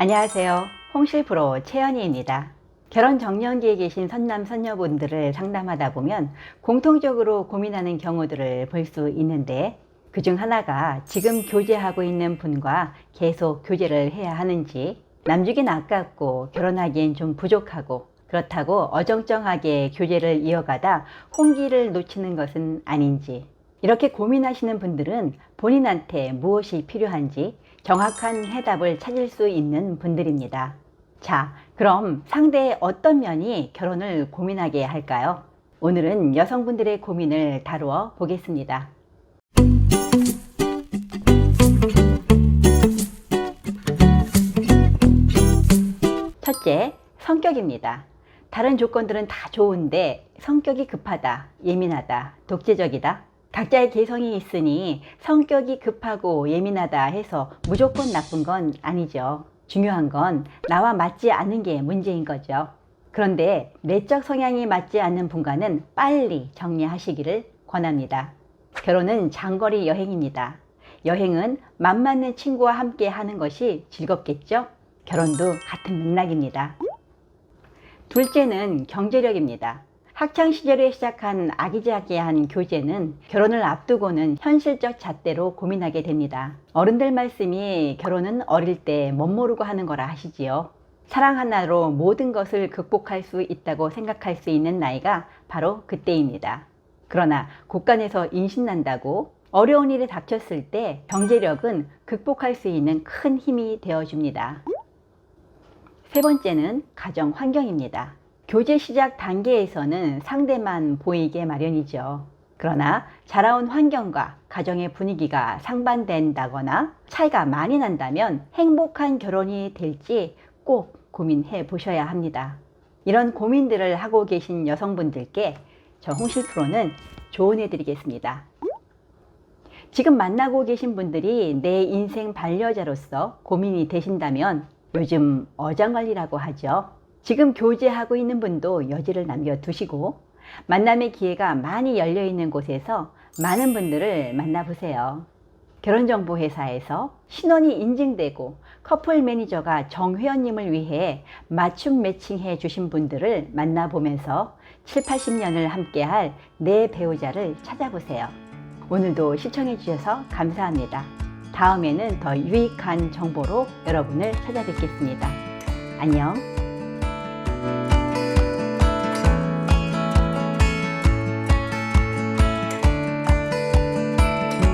안녕하세요. 홍실 프로 최연희입니다. 결혼 정년기에 계신 선남 선녀분들을 상담하다 보면 공통적으로 고민하는 경우들을 볼 수 있는데 그 중 하나가 지금 교제하고 있는 분과 계속 교제를 해야 하는지 남주긴 아깝고 결혼하기엔 좀 부족하고 그렇다고 어정쩡하게 교제를 이어가다 홍기를 놓치는 것은 아닌지 이렇게 고민하시는 분들은 본인한테 무엇이 필요한지 정확한 해답을 찾을 수 있는 분들입니다. 자, 그럼 상대의 어떤 면이 결혼을 고민하게 할까요? 오늘은 여성분들의 고민을 다루어 보겠습니다. 첫째, 성격입니다. 다른 조건들은 다 좋은데 성격이 급하다, 예민하다, 독재적이다. 각자의 개성이 있으니 성격이 급하고 예민하다 해서 무조건 나쁜 건 아니죠. 중요한 건 나와 맞지 않는 게 문제인 거죠. 그런데 내적 성향이 맞지 않는 분과는 빨리 정리하시기를 권합니다. 결혼은 장거리 여행입니다. 여행은 맘 맞는 친구와 함께 하는 것이 즐겁겠죠? 결혼도 같은 맥락입니다. 둘째는 경제력입니다. 학창 시절에 시작한 아기자기한 교제는 결혼을 앞두고는 현실적 잣대로 고민하게 됩니다. 어른들 말씀이 결혼은 어릴 때못 모르고 하는 거라 하시지요. 사랑 하나로 모든 것을 극복할 수 있다고 생각할 수 있는 나이가 바로 그때입니다. 그러나 곳간에서 임신난다고 어려운 일이 닥쳤을 때 경제력은 극복할 수 있는 큰 힘이 되어줍니다. 세 번째는 가정 환경입니다. 교제 시작 단계에서는 상대만 보이게 마련이죠. 그러나 자라온 환경과 가정의 분위기가 상반된다거나 차이가 많이 난다면 행복한 결혼이 될지 꼭 고민해 보셔야 합니다. 이런 고민들을 하고 계신 여성분들께 저 홍실 프로는 조언해 드리겠습니다. 지금 만나고 계신 분들이 내 인생 반려자로서 고민이 되신다면 요즘 어장관리라고 하죠. 지금 교제하고 있는 분도 여지를 남겨두시고 만남의 기회가 많이 열려 있는 곳에서 많은 분들을 만나보세요. 결혼정보회사에서 신원이 인증되고 커플 매니저가 정회원님을 위해 맞춤 매칭해 주신 분들을 만나보면서 7, 80년을 함께할 내 배우자를 찾아보세요. 오늘도 시청해 주셔서 감사합니다. 다음에는 더 유익한 정보로 여러분을 찾아뵙겠습니다. 안녕. you